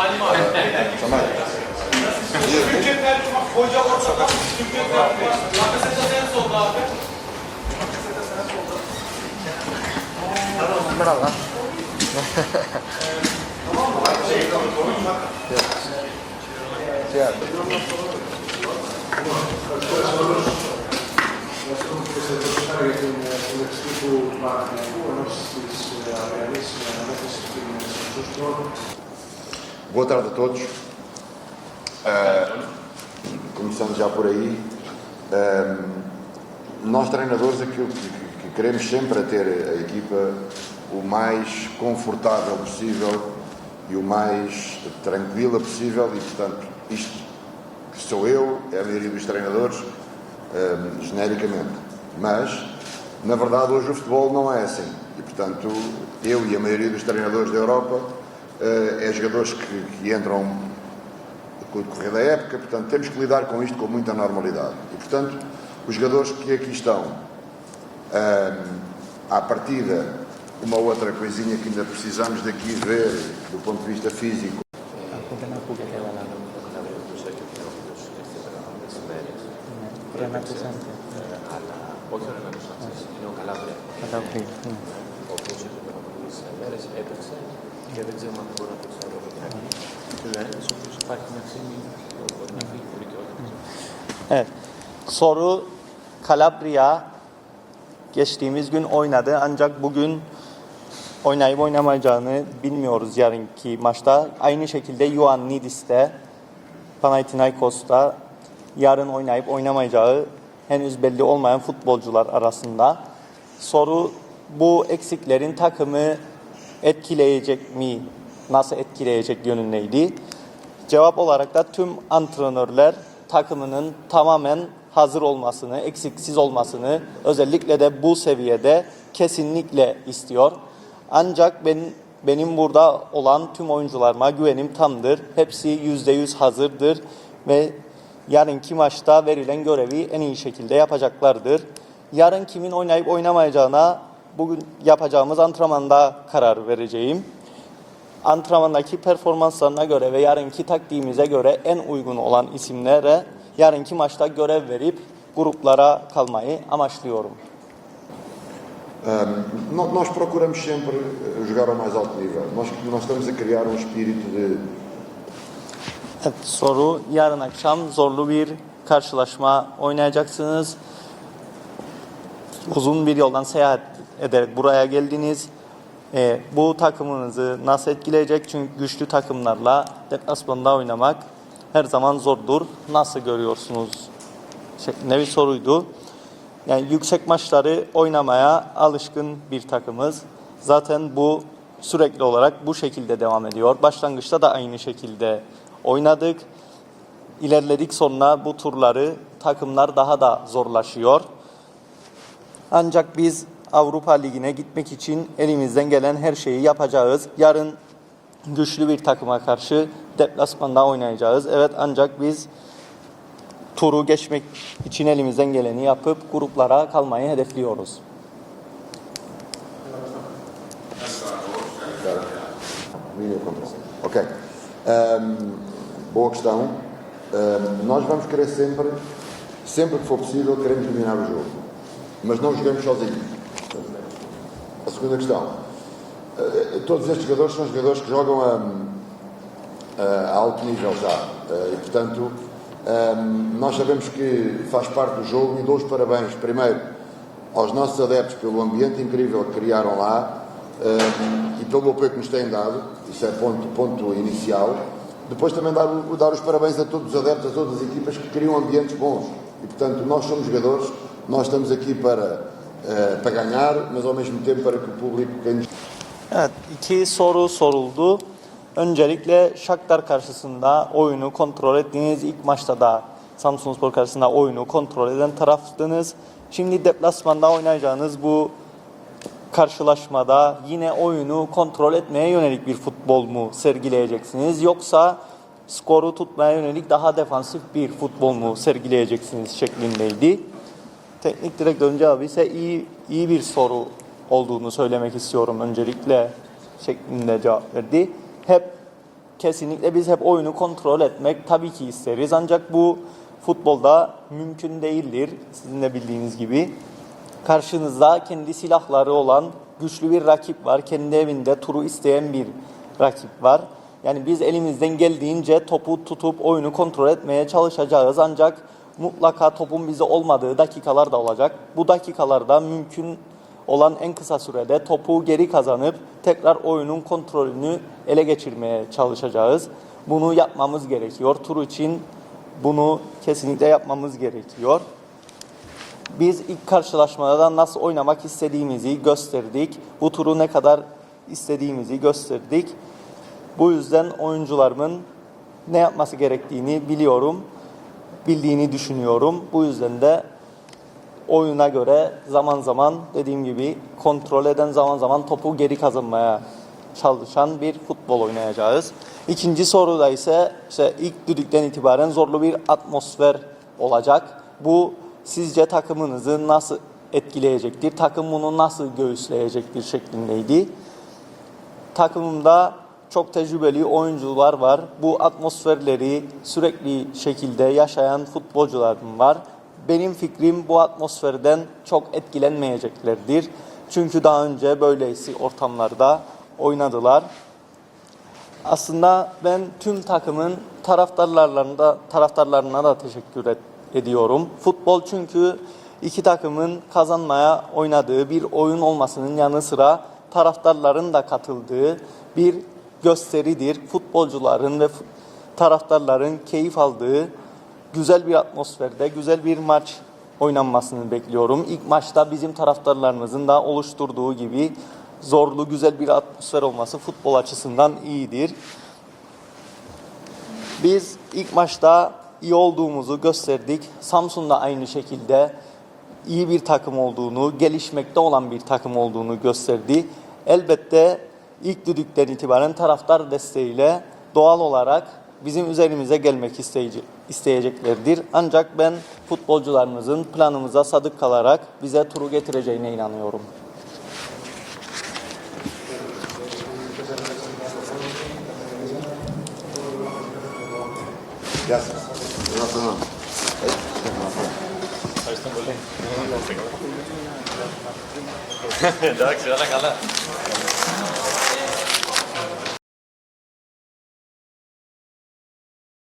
Samet. Türkiye tercüman hoca ortada. Türkiye tercüman. Lakasetas en solda abi. Şey yap. Boa tarde a todos. Eh, começando já por aí. Eh, nós treinadores aquilo que, que- que queremos sempre é ter a equipa o mais confortável possível e o mais tranquila possível e portanto isto que sou eu, é a maioria dos treinadores, eh, genericamente. Mas, na verdade, hoje o futebol não é assim. E, portanto, eu e a maioria dos treinadores da Europa eh, é jogadores que, que entram com o decorrer da época, portanto, temos que lidar com isto com muita normalidade. E, portanto, os jogadores que aqui estão, ehm, à partida, uma outra coisinha que ainda precisamos daqui ver do ponto de vista físico. Calabria. Calabria. Benzema ha giocato solo Türkiye'de sonuç fark Evet. Soru Calabria geçtiğimiz gün oynadı ancak bugün oynayıp oynamayacağını bilmiyoruz yarınki maçta. Aynı şekilde Ioan Nidis de Panathinaikos'ta yarın oynayıp oynamayacağı henüz belli olmayan futbolcular arasında. Soru bu eksiklerin takımı etkileyecek mi? Nasıl etkileyecek yönündeydi. Cevap olarak da tüm antrenörler takımının tamamen hazır olmasını, eksiksiz olmasını özellikle de bu seviyede kesinlikle istiyor. Ancak ben, benim burada olan tüm oyuncularıma güvenim tamdır. Hepsi yüzde yüz hazırdır ve yarınki maçta verilen görevi en iyi şekilde yapacaklardır. Yarın kimin oynayıp oynamayacağına bugün yapacağımız antrenmanda karar vereceğim antrenmandaki performanslarına göre ve yarınki taktiğimize göre en uygun olan isimlere yarınki maçta görev verip gruplara kalmayı amaçlıyorum. Nó- nós procuramos sempre eh, jogar ao mais alto nível. Nós, nós estamos a criar um espírito de, Evet, soru yarın akşam zorlu bir karşılaşma oynayacaksınız. Uzun bir yoldan seyahat ederek buraya geldiniz. Ee, bu takımınızı nasıl etkileyecek? Çünkü güçlü takımlarla deplasmanda oynamak her zaman zordur. Nasıl görüyorsunuz? Şeklinde bir soruydu. Yani yüksek maçları oynamaya alışkın bir takımız. Zaten bu sürekli olarak bu şekilde devam ediyor. Başlangıçta da aynı şekilde oynadık. İlerledik sonra bu turları takımlar daha da zorlaşıyor. Ancak biz Avrupa Ligi'ne gitmek için elimizden gelen her şeyi yapacağız. Yarın güçlü bir takıma karşı deplasmanda oynayacağız. Evet ancak biz turu geçmek için elimizden geleni yapıp gruplara kalmayı hedefliyoruz. Ok. Ahm, boa questão. Ahm, nós vamos querer sempre, sempre que for possível, queremos dominar o jogo. Mas não jogamos sozinhos. A segunda questão. eh, todos estes jogadores são jogadores que jogam a, a alto nível já. Eh, e, portanto, ahm, nós sabemos que faz parte do jogo e dou os parabéns, primeiro, aos nossos adeptos pelo ambiente incrível que criaram lá eh, e pelo apoio que nos têm dado, isso é ponto, ponto inicial. Depois também dar, dar os parabéns a todos os adeptos, a todas as equipas que criam ambientes bons. E portanto, nós somos jogadores, nós estamos aqui para, eh, para ganhar, mas ao mesmo tempo para que o público, nos Evet, iki soru soruldu. Öncelikle Shakhtar karşısında oyunu kontrol ettiğiniz ilk maçta da Samsunspor karşısında oyunu kontrol eden taraftınız. Şimdi deplasmanda oynayacağınız bu karşılaşmada yine oyunu kontrol etmeye yönelik bir futbol mu sergileyeceksiniz yoksa skoru tutmaya yönelik daha defansif bir futbol mu sergileyeceksiniz şeklindeydi. Teknik direktörün cevabı ise iyi, iyi bir soru olduğunu söylemek istiyorum öncelikle şeklinde cevap verdi. Hep kesinlikle biz hep oyunu kontrol etmek tabii ki isteriz. Ancak bu futbolda mümkün değildir. Sizin de bildiğiniz gibi. Karşınızda kendi silahları olan güçlü bir rakip var. Kendi evinde turu isteyen bir rakip var. Yani biz elimizden geldiğince topu tutup oyunu kontrol etmeye çalışacağız. Ancak mutlaka topun bize olmadığı dakikalar da olacak. Bu dakikalarda mümkün olan en kısa sürede topu geri kazanıp tekrar oyunun kontrolünü ele geçirmeye çalışacağız. Bunu yapmamız gerekiyor. Tur için bunu kesinlikle yapmamız gerekiyor. Biz ilk karşılaşmada nasıl oynamak istediğimizi gösterdik. Bu turu ne kadar istediğimizi gösterdik. Bu yüzden oyuncularımın ne yapması gerektiğini biliyorum. Bildiğini düşünüyorum. Bu yüzden de oyuna göre zaman zaman dediğim gibi kontrol eden zaman zaman topu geri kazanmaya çalışan bir futbol oynayacağız. İkinci soruda ise işte ilk düdükten itibaren zorlu bir atmosfer olacak. Bu sizce takımınızı nasıl etkileyecektir? Takım bunu nasıl göğüsleyecektir şeklindeydi. Takımımda çok tecrübeli oyuncular var. Bu atmosferleri sürekli şekilde yaşayan futbolcularım var. Benim fikrim bu atmosferden çok etkilenmeyeceklerdir. Çünkü daha önce böylesi ortamlarda oynadılar. Aslında ben tüm takımın taraftarlarına taraftarlarına da teşekkür et- ediyorum. Futbol çünkü iki takımın kazanmaya oynadığı bir oyun olmasının yanı sıra taraftarların da katıldığı bir gösteridir. Futbolcuların ve taraftarların keyif aldığı güzel bir atmosferde, güzel bir maç oynanmasını bekliyorum. İlk maçta bizim taraftarlarımızın da oluşturduğu gibi zorlu, güzel bir atmosfer olması futbol açısından iyidir. Biz ilk maçta iyi olduğumuzu gösterdik. Samsun da aynı şekilde iyi bir takım olduğunu, gelişmekte olan bir takım olduğunu gösterdi. Elbette ilk düdükten itibaren taraftar desteğiyle doğal olarak bizim üzerimize gelmek isteyeceklerdir. Ancak ben futbolcularımızın planımıza sadık kalarak bize turu getireceğine inanıyorum. Gracias. Dag, så er det